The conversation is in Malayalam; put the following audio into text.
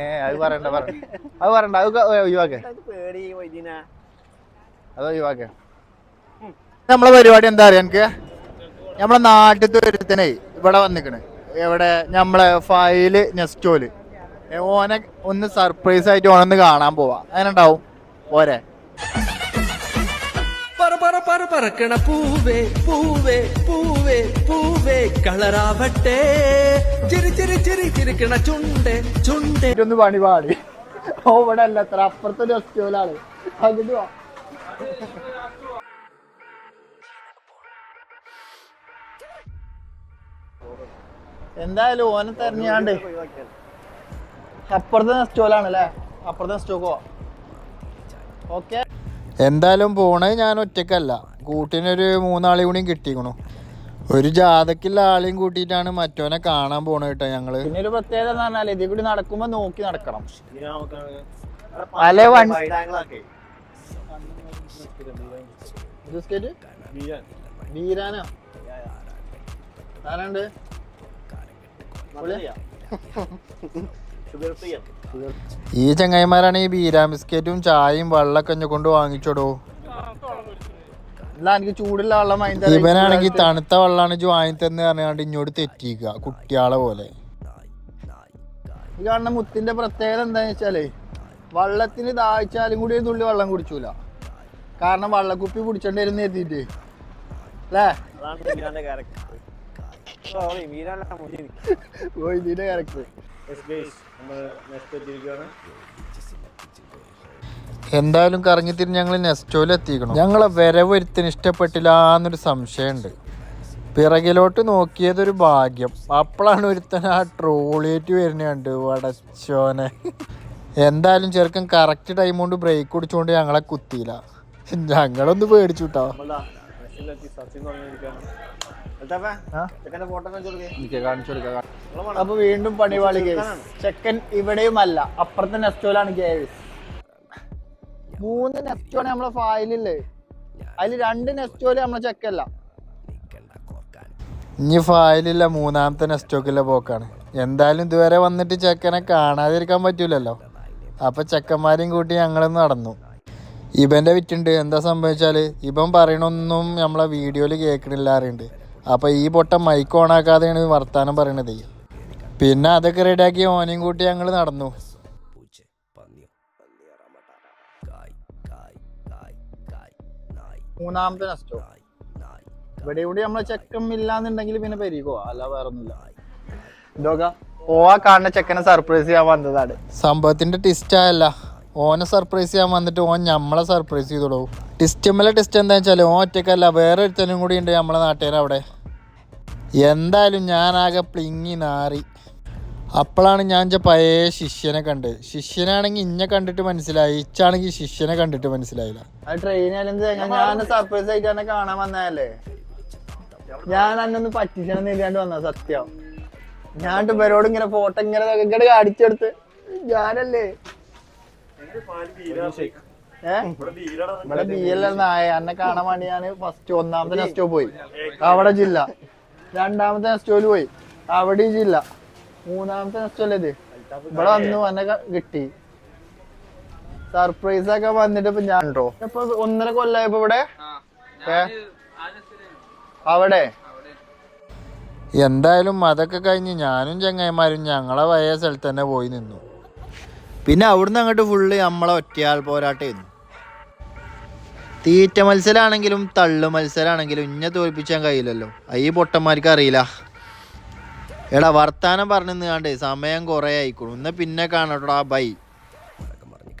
ഏ അത് പറയണ്ട പറയണ്ട അത് പറയണ്ട അത് ഒഴിവാക്കേ. പേടി വൈദ്യന അത് ഒഴിവാക്കേ. നമ്മളെ പരിപാടി എന്താ അറിയാ എനിക്ക് നമ്മളെ നാട്ടിലത്തെ ഒരുത്തനെ ഇവിടെ വന്നിക്കണ്. എവിടെ? നമ്മളെ ഫയൽ നെസ്റ്റോൽ. ഓനെ ഒന്ന് സർപ്രൈസ് ആയിട്ട് ഓനൊന്ന് കാണാൻ പോവാ. അങ്ങനെ ഉണ്ടാവും പോരെ. പറക്കണ പൂവേ പൂവേ പൂവേ പൂവേ കളറാവട്ടെ. ചിരി ചിരി ചിരി ചിരിക്കണ ചുണ്ടേ ചുണ്ടേ. ഒന്ന് പണി പാടി. ഓ ഇവിടെ അല്ല അത്ര അപ്പുറത്തെ നെസ്റ്റോലാണ് അങ്ങോട്ട് വാ. എന്തായാലും ഓനെ തെരഞ്ഞാണ്ട് അപ്പുറത്തെ സ്റ്റോലാണ് അല്ലേ അപ്പുറത്തെ സ്റ്റോക്കോ ഓക്കെ എന്തായാലും പോണേ ഞാൻ ഒറ്റക്കല്ല. കൂട്ടിനൊരു മൂന്നാളെ കൂടിയും കിട്ടിക്കണു. ഒരു ജാതക്കുള്ള ആളെയും കൂട്ടിയിട്ടാണ് മറ്റോനെ കാണാൻ പോണ കേട്ടോ ഞങ്ങൾ. പിന്നെ ഒരു പ്രത്യേകത എന്ന് പറഞ്ഞാൽ ഇതിൽ കൂടി നടക്കുമ്പോ നോക്കി നടക്കണം. അല്ലെ വൺ ബീരാനോ ആരാണ്ട്? ഈ ചങ്ങായിമാരാണ് ഈ ബീരാ ബിസ്ക്കറ്റും ചായയും വെള്ളമൊക്കെ കൊണ്ട് വാങ്ങിച്ചോടോ? എനിക്ക് ചൂടുള്ള വെള്ളം ഇവനാണെങ്കിൽ തണുത്ത വെള്ളമാണ് ഇജ്ജ് വാങ്ങി തന്നെ പറഞ്ഞാണ്ട് ഇങ്ങോട്ട് തെറ്റിക്കുക കുട്ടിയാളെ പോലെ. ഈ കാണുന്ന മുത്തിന്റെ പ്രത്യേകത എന്താന്ന് വെച്ചാലേ വള്ളത്തിന് ദാഹിച്ചാലും കൂടി ഒരു തുള്ളി വെള്ളം കുടിച്ചൂല. കാരണം വള്ളക്കുപ്പി പിടിച്ചോണ്ട് വരുന്ന എത്തിയിട്ട് അല്ലേ? ഓ ഇതിന്റെ ക്യാരക്ടർ എന്തായാലും കറങ്ങിത്തിരി തിരിഞ്ഞ് ഞങ്ങൾ നെസ്റ്റോയിൽ എത്തിക്കണം ഞങ്ങളെ വരവ് ഒരുത്തിന് ഇഷ്ടപ്പെട്ടില്ല എന്നൊരു സംശയമുണ്ട്. പിറകിലോട്ട് നോക്കിയതൊരു ഭാഗ്യം. അപ്പോഴാണ് ഒരുത്തൻ ആ ട്രോളിയേറ്റ് വരുന്നുണ്ട് വടച്ചോനെ. എന്തായാലും ചെറുക്കൻ കറക്റ്റ് ടൈം കൊണ്ട് ബ്രേക്ക് കുടിച്ചുകൊണ്ട് ഞങ്ങളെ കുത്തിയില്ല. ഞങ്ങളൊന്ന് പേടിച്ചു കേട്ടോ അപ്പൊ വീണ്ടും പണിപാളി കേസ്. ചെക്കൻ ഇവിടെയുമല്ല അപ്പുറത്തെ നെസ്റ്റോലാണ് കേസ്. മൂന്ന് നെസ്റ്റോണ് നമ്മളെ ഫയലില്ലേ? അതിൽ രണ്ട് നെസ്റ്റോൽ നമ്മളെ ചെക്കല്ല. ഇനി ഫയലില്ല മൂന്നാമത്തെ നെസ്റ്റോക്കില്ല പോക്കാണ്. എന്തായാലും ഇതുവരെ വന്നിട്ട് ചെക്കനെ കാണാതിരിക്കാൻ പറ്റൂലല്ലോ. അപ്പൊ ചെക്കന്മാരെയും കൂട്ടി ഞങ്ങളും നടന്നു. ഇവന്റെ വിറ്റുണ്ട്. എന്താ സംഭവിച്ചാൽ ഇവൻ പറയണൊന്നും നമ്മളെ വീഡിയോയിൽ കേൾക്കണില്ല അറിയണ്ട്. അപ്പൊ ഈ പൊട്ട മൈക്ക് ഓണാക്കാതെയാണ് വർത്താനം പറയണത്. പിന്നെ അതൊക്കെ റെഡിയാക്കി ഓനെയും കൂട്ടി ഞങ്ങൾ നടന്നു. മൂന്നാമത്തെ നെസ്റ്റോ ഇവിടെ കൂടി നമ്മളെ ചെക്കം ഇല്ലാന്നുണ്ടെങ്കിൽ പിന്നെ പെരികോ അല്ല വേറെ ഒന്നുമില്ല ഓ കാണുന്ന ചെക്കനെ സർപ്രൈസ് ചെയ്യാൻ വന്നതാണ്. സംഭവത്തിന്റെ ടിസ്റ്റ് ആയല്ല. ഓനെ സർപ്രൈസ് ചെയ്യാൻ വന്നിട്ട് ഓൻ നമ്മളെ സർപ്രൈസ് ചെയ്തോളൂ. ടിസ്റ്റമ്മലെ ടിസ്റ്റ് എന്താ വെച്ചാൽ ഓൻ ഒറ്റക്കല്ല വേറെ ഒരുത്തനും കൂടി ഉണ്ട് നമ്മളെ നാട്ടുകാരവിടെ എന്തായാലും ഞാനാകെ പ്ലിങ്ങി നാറി. അപ്പോഴാണ് ഞാൻ എന്റെ പഴയ ശിഷ്യനെ കണ്ട് ശിഷ്യനാണെങ്കിൽ ഇന്നെ കണ്ടിട്ട് മനസ്സിലായി. ഇച്ചാണെങ്കിൽ ശിഷ്യനെ കണ്ടിട്ട് മനസ്സിലായില്ല. ട്രെയിനായാലും ഞാൻ സർപ്രൈസ് ആയിട്ട് കാണാൻ വന്നതല്ലേ? ഞാൻ അന്നൊന്ന് പറ്റിച്ചെന്ന് ഇല്ലാണ്ട് വന്ന സത്യം. ഞാൻ ഇവരോട് ഇങ്ങനെ ഫോട്ടോ ഇങ്ങനെ ഇങ്ങോട്ട് കാണിച്ചെടുത്ത്. ഞാനല്ലേ? ഇവിടെ ബി എൽ നായ. എന്നെ കാണാൻ വേണ്ടി ഞാൻ ഫസ്റ്റ് ഒന്നാമത്തെ നെസ്റ്റോ പോയി. അവിടെ ജില്ല. രണ്ടാമത്തെ നെസ്റ്റോയിൽ പോയി. അവിടെ ജില്ല. മൂന്നാമത്തെ നെസ്റ്റോല്ലേ ഇത് ഇവിടെ വന്നു എന്നെ കിട്ടി. സർപ്രൈസ് ഒക്കെ വന്നിട്ട് ഇപ്പൊ ഞാൻ ഉണ്ടോ ഇപ്പൊ ഒന്നര കൊല്ലായപ്പോ ഇവിടെ? അവിടെ? എന്തായാലും അതൊക്കെ കഴിഞ്ഞ് ഞാനും ചങ്ങായിമാരും ഞങ്ങളെ പഴയ സ്ഥലത്ത് തന്നെ പോയി നിന്നു. പിന്നെ അവിടുന്ന് അങ്ങോട്ട് ഫുള്ള് നമ്മളെ ഒറ്റയാൾ പോരാട്ടായിരുന്നു തീറ്റ മത്സരമാണെങ്കിലും തള്ളു മത്സരമാണെങ്കിലും ഇന്നെ തോൽപ്പിച്ചാൻ കഴിയില്ലല്ലോ. ഈ പൊട്ടന്മാർക്ക് അറിയില്ല. എടാ വർത്താനം പറഞ്ഞു നിന്നാണ്ട് സമയം കുറേ ആയിക്കോളും എന്നാ പിന്നെ കാണട്ടോ ബൈ.